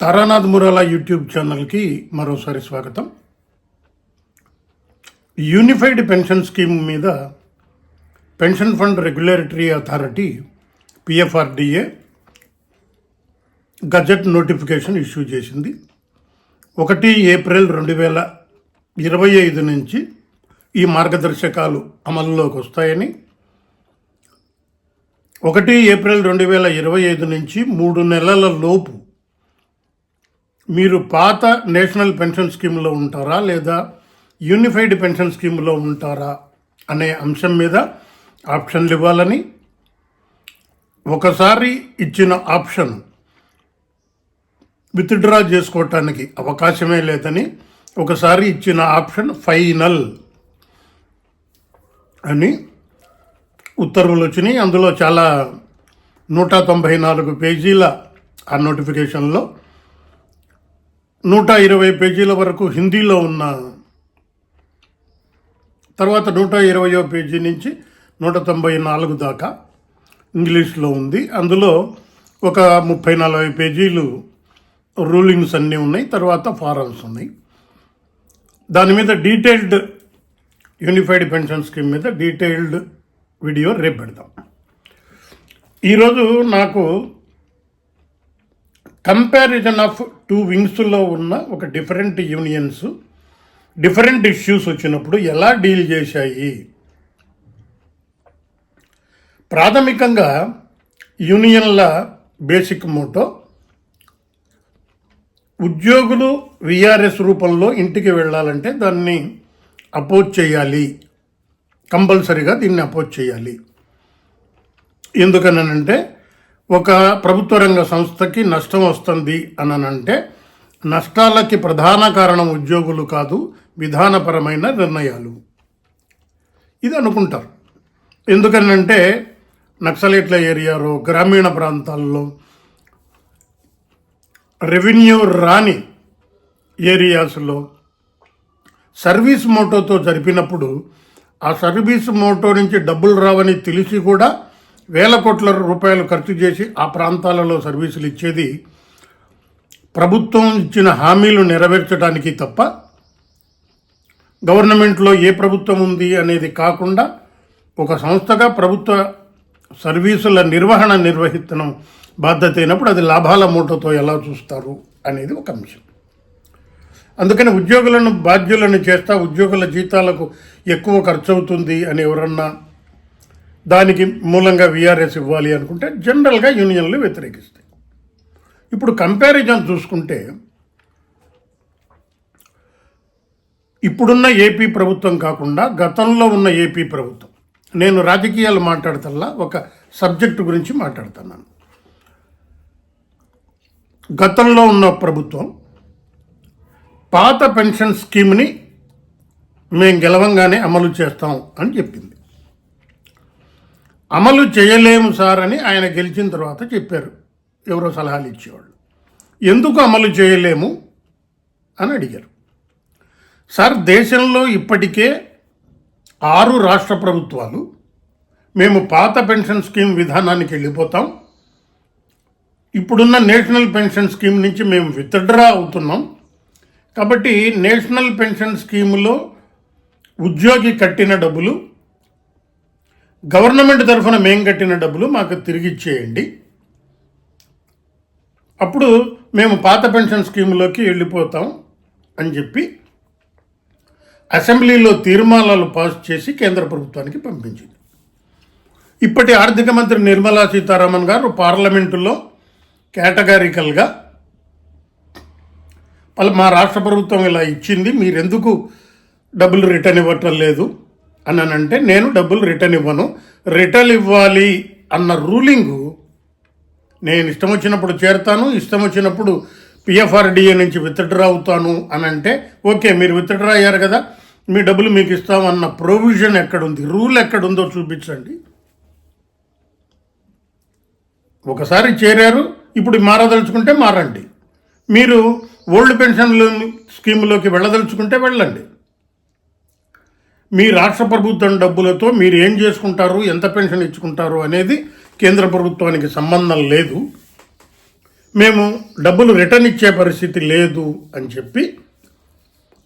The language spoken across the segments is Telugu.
తారానాథ్ మురాలా యూట్యూబ్ ఛానల్కి మరోసారి స్వాగతం. యూనిఫైడ్ పెన్షన్ స్కీమ్ మీద pension fund regulatory authority PFRDA gazette notification issue చేసింది. ఒకటి ఏప్రిల్ రెండు వేల ఇరవై ఐదు నుంచి ఈ మార్గదర్శకాలు అమల్లోకి వస్తాయని ఒకటి ఏప్రిల్ రెండు వేల ఇరవై ఐదు నుంచి మూడు నెలల లోపు మీరు పాత నేషనల్ పెన్షన్ స్కీమ్లో ఉంటారా లేదా యూనిఫైడ్ పెన్షన్ స్కీమ్లో ఉంటారా అనే అంశం మీద ఆప్షన్లు ఇవ్వాలని ఒకసారి ఇచ్చిన ఆప్షన్ విత్డ్రా చేసుకోవటానికి అవకాశమే లేదని ఒకసారి ఇచ్చిన ఆప్షన్ ఫైనల్ అని ఉత్తర్వులు వచ్చినాయి. అందులో చాలా నూట తొంభై నాలుగు పేజీల ఆ నోటిఫికేషన్లో నూట ఇరవై పేజీల వరకు హిందీలో ఉన్న తర్వాత నూట ఇరవయో పేజీ నుంచి నూట తొంభై నాలుగు దాకా ఇంగ్లీష్లో ఉంది. అందులో ఒక ముప్పై నలభై పేజీలు రూలింగ్స్ అన్నీ ఉన్నాయి తర్వాత ఫారమ్స్ ఉన్నాయి. దాని మీద డీటెయిల్డ్ యూనిఫైడ్ పెన్షన్ స్కీమ్ మీద డీటెయిల్డ్ వీడియో రేపు పెడతాం. ఈరోజు నాకు కంపారిజన్ ఆఫ్ టూ వింగ్స్లో ఉన్న ఒక డిఫరెంట్ యూనియన్స్ డిఫరెంట్ ఇష్యూస్ వచ్చినప్పుడు ఎలా డీల్ చేశాయి? ప్రాథమికంగా యూనియన్ల బేసిక్ మోటో ఉద్యోగులు విఆర్ఎస్ రూపంలో ఇంటికి వెళ్ళాలంటే దాన్ని అపోజ్ చేయాలి. కంపల్సరీగా దీన్ని అపోజ్ చేయాలి. ఎందుకనంటే ఒక ప్రభుత్వ రంగ సంస్థకి నష్టం వస్తుంది అనంటే నష్టాలకి ప్రధాన కారణం ఉద్యోగులు కాదు విధానపరమైన నిర్ణయాలు. ఇది అనుకుంటారు. ఎందుకనంటే నక్సలైట్ల ఏరియాలో గ్రామీణ ప్రాంతాల్లో రెవెన్యూ రాని ఏరియాస్లో సర్వీస్ మోటోతో జరిపినప్పుడు ఆ సర్వీస్ మోటో నుంచి డబ్బులు రావని తెలిసి కూడా వేల కోట్ల రూపాయలు ఖర్చు చేసి ఆ ప్రాంతాలలో సర్వీసులు ఇచ్చేది ప్రభుత్వం ఇచ్చిన హామీలు నెరవేర్చడానికి తప్ప గవర్నమెంట్లో ఏ ప్రభుత్వం ఉంది అనేది కాకుండా ఒక సంస్థగా ప్రభుత్వ సర్వీసుల నిర్వహణ నిర్వహించడం బాధ్యత అయినప్పుడు అది లాభాల మూటతో ఎలా చూస్తారు అనేది ఒక అంశం. అందుకని ఉద్యోగులను బాధ్యులను చేస్తా ఉద్యోగుల జీతాలకు ఎక్కువ ఖర్చు అవుతుంది అని ఎవరన్నా దానికి మూలంగా విఆర్ఎస్ ఇవ్వాలి అనుకుంటే జనరల్గా యూనియన్లు వ్యతిరేకిస్తాయి. ఇప్పుడు కంపారిజన్ చూసుకుంటే ఇప్పుడున్న ఏపీ ప్రభుత్వం కాకుండా గతంలో ఉన్న ఏపీ ప్రభుత్వం. నేను రాజకీయాలు మాట్లాడతల్లా ఒక సబ్జెక్టు గురించి మాట్లాడుతున్నాను. గతంలో ఉన్న ప్రభుత్వం పాత పెన్షన్ స్కీమ్ని మేము గెలవంగానే అమలు చేస్తాం అని చెప్పింది. అమలు చేయలేము సార్ అని ఆయన గెలిచిన తర్వాత చెప్పారు. ఎవరో సలహాలు ఇచ్చేవాళ్ళు. ఎందుకు అమలు చేయలేము అని అడిగారు. సార్ దేశంలో ఇప్పటికే ఆరు రాష్ట్ర ప్రభుత్వాలు మేము పాత పెన్షన్ స్కీమ్ విధానానికి వెళ్ళిపోతాం. ఇప్పుడున్న నేషనల్ పెన్షన్ స్కీమ్ నుంచి మేము విత్డ్రా అవుతున్నాం. కాబట్టి నేషనల్ పెన్షన్ స్కీములో ఉద్యోగి కట్టిన డబ్బులు గవర్నమెంట్ తరఫున మేము కట్టిన డబ్బులు మాకు తిరిగి ఇచ్చేయండి అప్పుడు మేము పాత పెన్షన్ స్కీమ్లోకి వెళ్ళిపోతాం అని చెప్పి అసెంబ్లీలో తీర్మానాలు పాస్ చేసి కేంద్ర ప్రభుత్వానికి పంపించింది. ఇప్పటి ఆర్థిక మంత్రి నిర్మలా సీతారామన్ గారు పార్లమెంటులో కేటగారికల్గా వాళ్ళ మా రాష్ట్ర ప్రభుత్వం ఇలా ఇచ్చింది మీరెందుకు డబ్బులు రిటర్న్ ఇవ్వటం లేదు? అని అంటే నేను డబ్బులు రిటర్న్ ఇవ్వను. రిటర్న్ ఇవ్వాలి అన్న రూలింగు నేను ఇష్టం వచ్చినప్పుడు చేరతాను ఇష్టం వచ్చినప్పుడు పిఎఫ్ఆర్డిఏ నుంచి విత్డ్రా అవుతాను అని అంటే ఓకే మీరు విత్డ్రా అయ్యారు కదా మీ డబ్బులు మీకు ఇస్తామన్న ప్రొవిజన్ ఎక్కడుంది? రూల్ ఎక్కడుందో చూపించండి. ఒకసారి చేరారు ఇప్పుడు మారదలుచుకుంటే మారండి. మీరు ఓల్డ్ పెన్షన్ స్కీమ్లోకి వెళ్ళదలుచుకుంటే వెళ్ళండి. మీ రాష్ట్ర ప్రభుత్వం డబ్బులతో మీరు ఏం చేసుకుంటారు ఎంత పెన్షన్ ఇచ్చుకుంటారు అనేది కేంద్ర ప్రభుత్వానికి సంబంధం లేదు. మేము డబ్బులు రిటర్న్ ఇచ్చే పరిస్థితి లేదు అని చెప్పి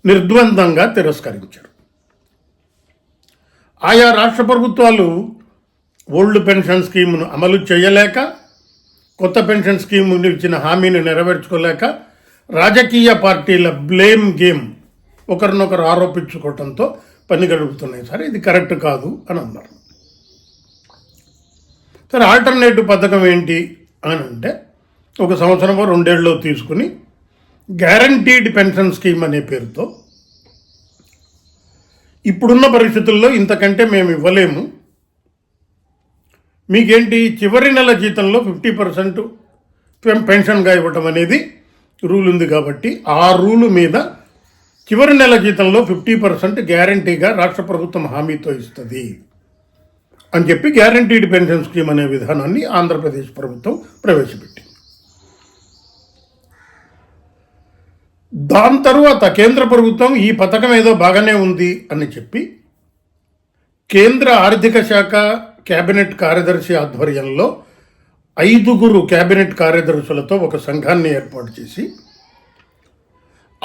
నిర్ద్వందంగా తిరస్కరించారు. ఆయా రాష్ట్ర ప్రభుత్వాలు ఓల్డ్ పెన్షన్ స్కీమును అమలు చేయలేక కొత్త పెన్షన్ స్కీమ్ ఇచ్చిన హామీని నెరవేర్చుకోలేక రాజకీయ పార్టీల బ్లేమ్ గేమ్ ఒకరినొకరు ఆరోపించుకోవటంతో పని గడుపుతున్నాయి. సరే ఇది కరెక్ట్ కాదు అని అన్నారు. సరే ఆల్టర్నేటివ్ పథకం ఏంటి అని అంటే ఒక సంవత్సరమో రెండేళ్ళలో తీసుకుని గ్యారంటీడ్ పెన్షన్ స్కీమ్ అనే పేరుతో ఇప్పుడున్న పరిస్థితుల్లో ఇంతకంటే మేము ఇవ్వలేము. మీకేంటి చివరి నెల జీతంలో ఫిఫ్టీ పర్సెంట్ పెన్షన్గా ఇవ్వటం అనేది రూల్ ఉంది కాబట్టి ఆ రూలు మీద చివరి నెల జీతంలో ఫిఫ్టీ పర్సెంట్ గ్యారంటీగా రాష్ట్ర ప్రభుత్వం హామీతో ఇస్తుంది అని చెప్పి గ్యారంటీడ్ పెన్షన్ స్కీమ్ అనే విధానాన్ని ఆంధ్రప్రదేశ్ ప్రభుత్వం ప్రవేశపెట్టింది. దాని తరువాత కేంద్ర ప్రభుత్వం ఈ పథకం ఏదో బాగానే ఉంది అని చెప్పి కేంద్ర ఆర్థిక శాఖ కేబినెట్ కార్యదర్శి ఆధ్వర్యంలో ఐదుగురు కేబినెట్ కార్యదర్శులతో ఒక సంఘాన్ని ఏర్పాటు చేసి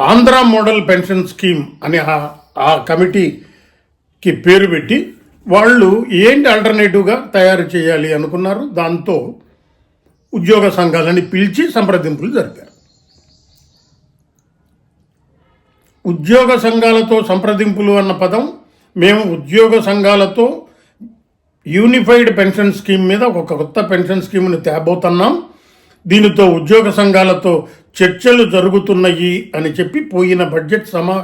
ఆంధ్ర మోడల్ పెన్షన్ స్కీమ్ అనే ఆ- కమిటీకి పేరు పెట్టి వాళ్ళు ఏంటి ఆల్టర్నేటివ్గా తయారు చేయాలి అనుకున్నారు. దాంతో ఉద్యోగ సంఘాలని పిలిచి సంప్రదింపులు జరిపారు. ఉద్యోగ సంఘాలతో సంప్రదింపులు అన్న పదం మేము ఉద్యోగ సంఘాలతో యూనిఫైడ్ పెన్షన్ స్కీమ్ మీద ఒక కొత్త పెన్షన్ స్కీమ్ని తేబోతున్నాం. దీనితో ఉద్యోగ సంఘాలతో చర్చలు జరుగుతున్నాయి అని చెప్పి పోయిన బడ్జెట్ సమా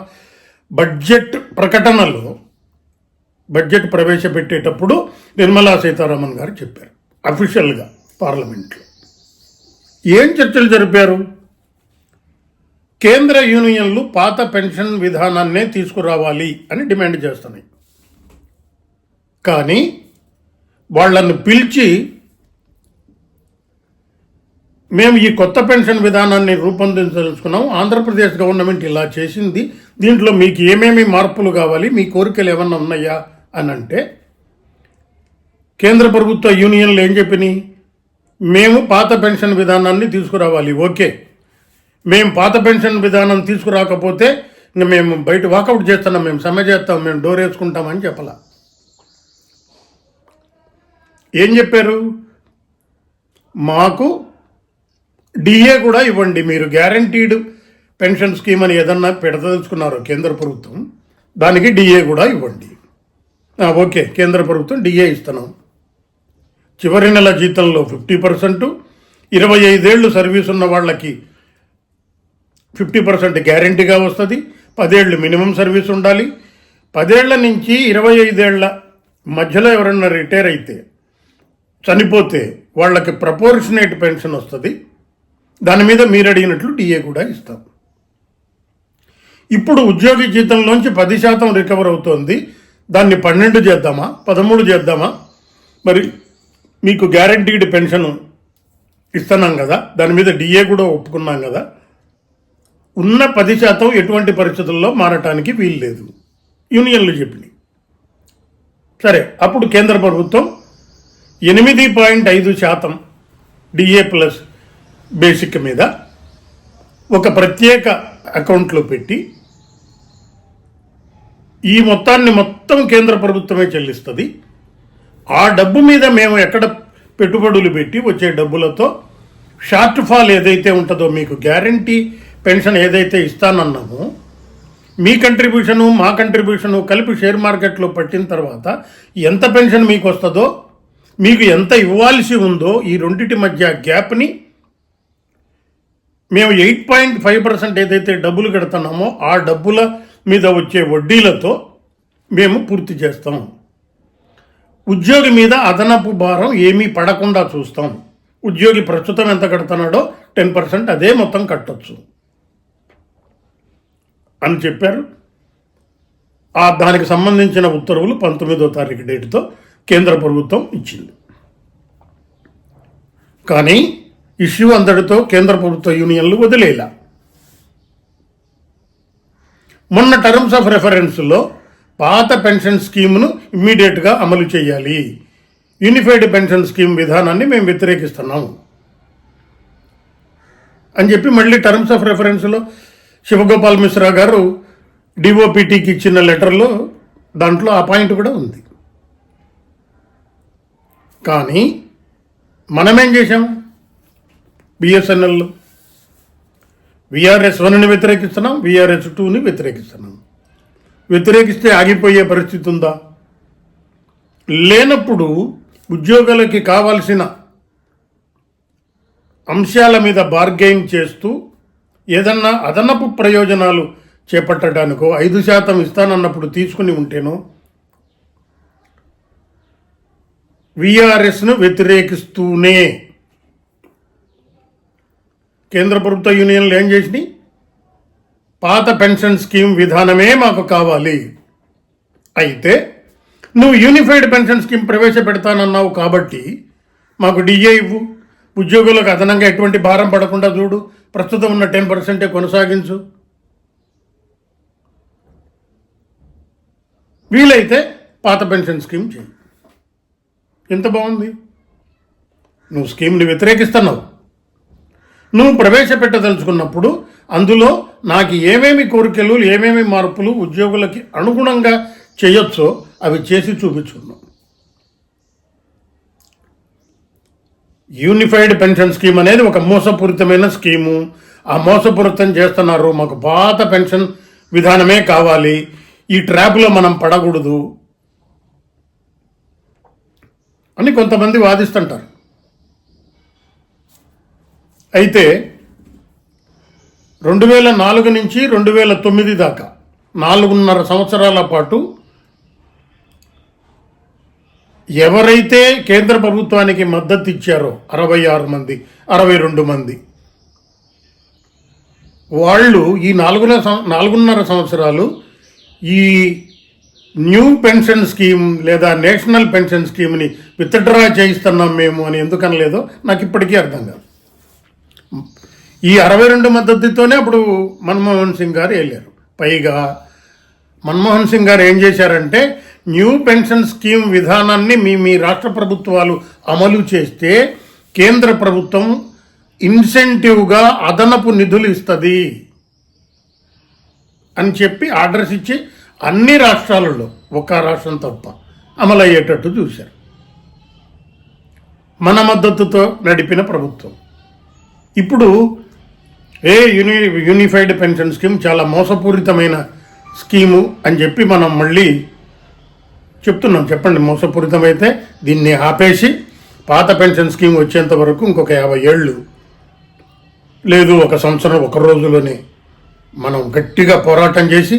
బడ్జెట్ ప్రకటనలో బడ్జెట్ ప్రవేశపెట్టేటప్పుడు నిర్మలా సీతారామన్ గారు చెప్పారు అఫీషియల్గా పార్లమెంట్లో. ఏం చర్చలు జరిపారు? కేంద్ర యూనియన్లు పాత పెన్షన్ విధానాన్నే తీసుకురావాలి అని డిమాండ్ చేస్తున్నాయి. కానీ వాళ్ళను పిలిచి మేము ఈ కొత్త పెన్షన్ విధానాన్ని రూపొందించదలుచుకున్నాం. ఆంధ్రప్రదేశ్ గవర్నమెంట్ ఇలా చేసింది. దీంట్లో మీకు ఏమేమి మార్పులు కావాలి మీ కోరికలు ఏమన్నా ఉన్నాయా అని అంటే కేంద్ర ప్రభుత్వ యూనియన్లు ఏం చెప్పినాయి? మేము పాత పెన్షన్ విధానాన్ని తీసుకురావాలి. ఓకే. మేము పాత పెన్షన్ విధానం తీసుకురాకపోతే మేము బయట వాకౌట్ చేస్తున్నాం మేము సమ్మె చేస్తాం మేము డోర్ వేసుకుంటామని చెప్పాల. ఏం చెప్పారు? మాకు డిఏ కూడా ఇవ్వండి. మీరు గ్యారంటీడ్ పెన్షన్ స్కీమ్ అని ఏదన్నా పెడదలుచుకున్నారో కేంద్ర ప్రభుత్వం దానికి డిఏ కూడా ఇవ్వండి. ఓకే. కేంద్ర ప్రభుత్వం డిఏ ఇస్తున్నాం. చివరి నెల జీతంలో ఫిఫ్టీ పర్సెంట్ ఇరవై ఐదేళ్ళు సర్వీస్ ఉన్న వాళ్ళకి ఫిఫ్టీ పర్సెంట్ గ్యారంటీగా వస్తుంది. పదేళ్ళు మినిమం సర్వీస్ ఉండాలి. పదేళ్ళ నుంచి ఇరవై ఐదేళ్ళ మధ్యలో ఎవరన్నా రిటైర్ అయితే చనిపోతే వాళ్ళకి ప్రపోర్షనేట్ పెన్షన్ వస్తుంది. దాని మీద మీరు అడిగినట్లు డిఏ కూడా ఇస్తాం. ఇప్పుడు ఉద్యోగి జీతంలోంచి పది శాతం రికవర్ అవుతోంది. దాన్ని పన్నెండు చేద్దామా? పదమూడు చేద్దామా? మరి మీకు గ్యారంటీడ్ పెన్షన్ ఇస్తున్నాం కదా. దాని మీద డిఏ కూడా ఒప్పుకున్నాం కదా. ఉన్న పది శాతం ఎటువంటి పరిస్థితుల్లో మారటానికి వీలు లేదు. యూనియన్లు చెప్పినాయి. సరే అప్పుడు కేంద్ర ప్రభుత్వం ఎనిమిది పాయింట్ ఐదు శాతం డిఏ ప్లస్ బేసిక్ మీద ఒక ప్రత్యేక అకౌంట్లో పెట్టి ఈ మొత్తాన్ని మొత్తం కేంద్ర ప్రభుత్వమే చెల్లిస్తుంది. ఆ డబ్బు మీద మేము ఎక్కడ పెట్టుబడులు పెట్టి వచ్చే డబ్బులతో షార్ట్ ఫాల్ ఏదైతే ఉంటుందో మీకు గ్యారంటీ పెన్షన్ ఏదైతే ఇస్తానన్నామో మీ కంట్రిబ్యూషను మా కంట్రిబ్యూషను కలిపి షేర్ మార్కెట్లో పట్టిన తర్వాత ఎంత పెన్షన్ మీకు వస్తుందో మీకు ఎంత ఇవ్వాల్సి ఉందో ఈ రెండింటి మధ్య గ్యాప్ని మేము ఎయిట్ పాయింట్ ఫైవ్ పర్సెంట్ ఏదైతే డబ్బులు కడుతున్నామో ఆ డబ్బుల మీద వచ్చే వడ్డీలతో మేము పూర్తి చేస్తాం. ఉద్యోగి మీద అదనపు భారం ఏమీ పడకుండా చూస్తాం. ఉద్యోగి ప్రస్తుతం ఎంత కడుతున్నాడో టెన్ పర్సెంట్ అదే మొత్తం కట్టొచ్చు అని చెప్పారు. ఆ దానికి సంబంధించిన ఉత్తర్వులు పంతొమ్మిదో తారీఖు డేటుతో కేంద్ర ప్రభుత్వం ఇచ్చింది. కానీ ఇష్యూ అందడితో కేంద్ర ప్రభుత్వ యూనియన్లు వదిలేలా. మొన్న టర్మ్స్ ఆఫ్ రెఫరెన్స్లో పాత పెన్షన్ స్కీమ్ను ఇమ్మీడియట్గా అమలు చేయాలి. యూనిఫైడ్ పెన్షన్ స్కీమ్ విధానాన్ని మేము వ్యతిరేకిస్తున్నాము అని చెప్పి మళ్ళీ టర్మ్స్ ఆఫ్ రెఫరెన్స్లో శివగోపాల్ మిశ్రా గారు డిఓపిటీకి ఇచ్చిన లెటర్లో దాంట్లో ఆ పాయింట్ కూడా ఉంది. కానీ మనమేం చేశాం? బిఎస్ఎన్ఎల్. విఆర్ఎస్ వన్ని వ్యతిరేకిస్తున్నాం విఆర్ఎస్ టూని వ్యతిరేకిస్తున్నాం. వ్యతిరేకిస్తే ఆగిపోయే పరిస్థితి ఉందా? లేనప్పుడు ఉద్యోగులకి కావాల్సిన అంశాల మీద బార్గెయిన్ చేస్తూ ఏదన్నా అదనపు ప్రయోజనాలు చేపట్టడానికో ఐదు శాతం ఇస్తానన్నప్పుడు తీసుకుని ఉంటేనో విఆర్ఎస్ను వ్యతిరేకిస్తూనే కేంద్ర ప్రభుత్వ యూనియన్లు ఏం చేసినాయి? పాత పెన్షన్ స్కీమ్ విధానమే మాకు కావాలి. అయితే నువ్వు యూనిఫైడ్ పెన్షన్ స్కీమ్ ప్రవేశపెడతానన్నావు కాబట్టి మాకు డిఏ ఇవ్వు. ఉద్యోగులకు అదనంగా ఎటువంటి భారం పడకుండా చూడు. ప్రస్తుతం ఉన్న టెన్ పర్సెంటే కొనసాగించు. వీలైతే పాత పెన్షన్ స్కీమ్ చేయి. ఎంత బాగుంది? నువ్వు స్కీమ్ని వ్యతిరేకిస్తున్నావు. నువ్వు ప్రవేశపెట్టదలుచుకున్నప్పుడు అందులో నాకు ఏమేమి కోరికలు ఏమేమి మార్పులు ఉద్యోగులకి అనుగుణంగా చేయొచ్చో అవి చేసి చూపించుకున్నావు యూనిఫైడ్ పెన్షన్ స్కీమ్ అనేది ఒక మోసపూరితమైన స్కీము. ఆ మోసపూరితం చేస్తున్నారు మాకు పాత పెన్షన్ విధానమే కావాలి. ఈ ట్రాప్లో మనం పడకూడదు అని కొంతమంది వాదిస్తుంటారు. అయితే రెండు వేల నాలుగు నుంచి రెండు వేల తొమ్మిది దాకా నాలుగున్నర సంవత్సరాల పాటు ఎవరైతే కేంద్ర ప్రభుత్వానికి మద్దతు ఇచ్చారో అరవై ఆరు మంది అరవై రెండు మంది వాళ్ళు ఈ నాలుగున నాలుగున్నర సంవత్సరాలు ఈ న్యూ పెన్షన్ స్కీమ్ లేదా నేషనల్ పెన్షన్ స్కీమ్ని విత్డ్రా చేయిస్తున్నాం మేము అని ఎందుకనలేదో నాకు ఇప్పటికీ అర్థం కాదు. ఈ అరవై రెండు మద్దతుతోనే అప్పుడు మన్మోహన్ సింగ్ గారు వెళ్ళారు. పైగా మన్మోహన్ సింగ్ గారు ఏం చేశారంటే న్యూ పెన్షన్ స్కీమ్ విధానాన్ని మీ మీ రాష్ట్ర ప్రభుత్వాలు అమలు చేస్తే కేంద్ర ప్రభుత్వం ఇన్సెంటివ్గా అదనపు నిధులు ఇస్తుంది అని చెప్పి ఆర్డర్స్ ఇచ్చి అన్ని రాష్ట్రాలలో ఒక రాష్ట్రం తప్ప అమలయ్యేటట్టు చూశారు. మన మద్దతుతో నడిపిన ప్రభుత్వం. ఇప్పుడు ఏ యూని యూనిఫైడ్ పెన్షన్ స్కీమ్ చాలా మోసపూరితమైన స్కీము అని చెప్పి మనం మళ్ళీ చెప్తున్నాం. చెప్పండి మోసపూరితమైతే దీన్ని ఆపేసి పాత పెన్షన్ స్కీమ్ వచ్చేంత వరకు ఇంకొక యాభై ఏళ్ళు లేదు ఒక సంవత్సరం ఒక రోజులోనే మనం గట్టిగా పోరాటం చేసి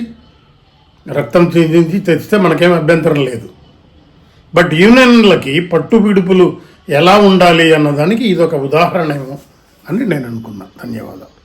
రక్తం చిందించి తెచ్చితే మనకేం అభ్యంతరం లేదు. బట్ యూనియన్లకి పట్టు విడుపులు ఎలా ఉండాలి అన్నదానికి ఇది ఒక ఉదాహరణ ఏమో అని నేను అనుకున్నాను ధన్యవాదాలు.